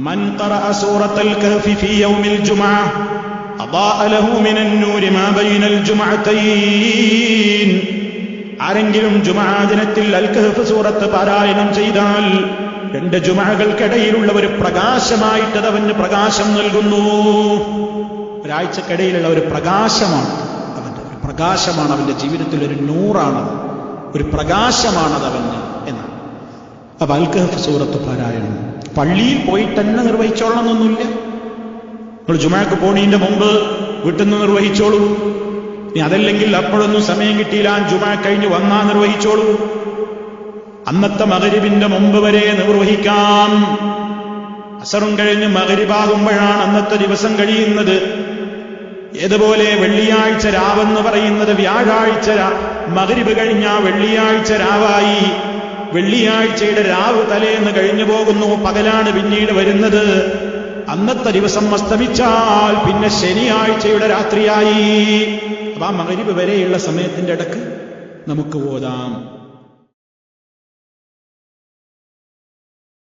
من قرأ سورة الكهف في يوم الجمعة أضاء له من النور ما بين الجمعتين ആരെങ്കിലും ജുമാ ദിനത്തിൽ അൽ കഹഫ് സൂറത്ത് പാരായണം ചെയ്താൽ രണ്ട് ജുമകൾക്കിടയിലുള്ള ഒരു പ്രകാശമായിട്ട് അത് അവന് പ്രകാശം നൽകുന്നു ഒരാഴ്ചക്കിടയിലുള്ള ഒരു പ്രകാശമാണ് അവന്റെ ഒരു പ്രകാശമാണ് അവന്റെ ജീവിതത്തിൽ ഒരു നൂറാണത് ഒരു പ്രകാശമാണത് അവന് എന്നാണ് അപ്പൊ അൽ കഹഫ് സൂറത്ത് പാരായണം പള്ളിയിൽ പോയി തന്നെ നിർവഹിച്ചോളണം എന്നൊന്നുമില്ല നിങ്ങൾ ജുമാക്ക് പോണീന്റെ മുമ്പ് വീട്ടിൽ നിന്ന് നിർവഹിച്ചോളൂ. ഇനി അതല്ലെങ്കിൽ അപ്പോഴൊന്നും സമയം കിട്ടിയില്ല. ജുമാ കഴിഞ്ഞ് വന്നാ നിർവഹിച്ചോളൂ. അന്നത്തെ മകരിവിന്റെ മുമ്പ് വരെ നിർവഹിക്കാം. അസറും കഴിഞ്ഞ് മകരിവാകുമ്പോഴാണ് അന്നത്തെ ദിവസം കഴിയുന്നത്. ഏതുപോലെ വെള്ളിയാഴ്ച രാവെന്ന് പറയുന്നത് വ്യാഴാഴ്ച മകരിവ് കഴിഞ്ഞ വെള്ളിയാഴ്ച രാവായി. വെള്ളിയാഴ്ചയുടെ രാവ് തലേന്ന് കഴിഞ്ഞു പോകുന്നു. പകലാണ് പിന്നീട് വരുന്നത്. അന്നത്തെ ദിവസം അസ്തമിച്ചാൽ പിന്നെ ശനിയാഴ്ചയുടെ രാത്രിയായി. അപ്പൊ ആ മകരിവ് വരെയുള്ള സമയത്തിന്റെ ഇടയ്ക്ക് നമുക്ക് ഓതാം.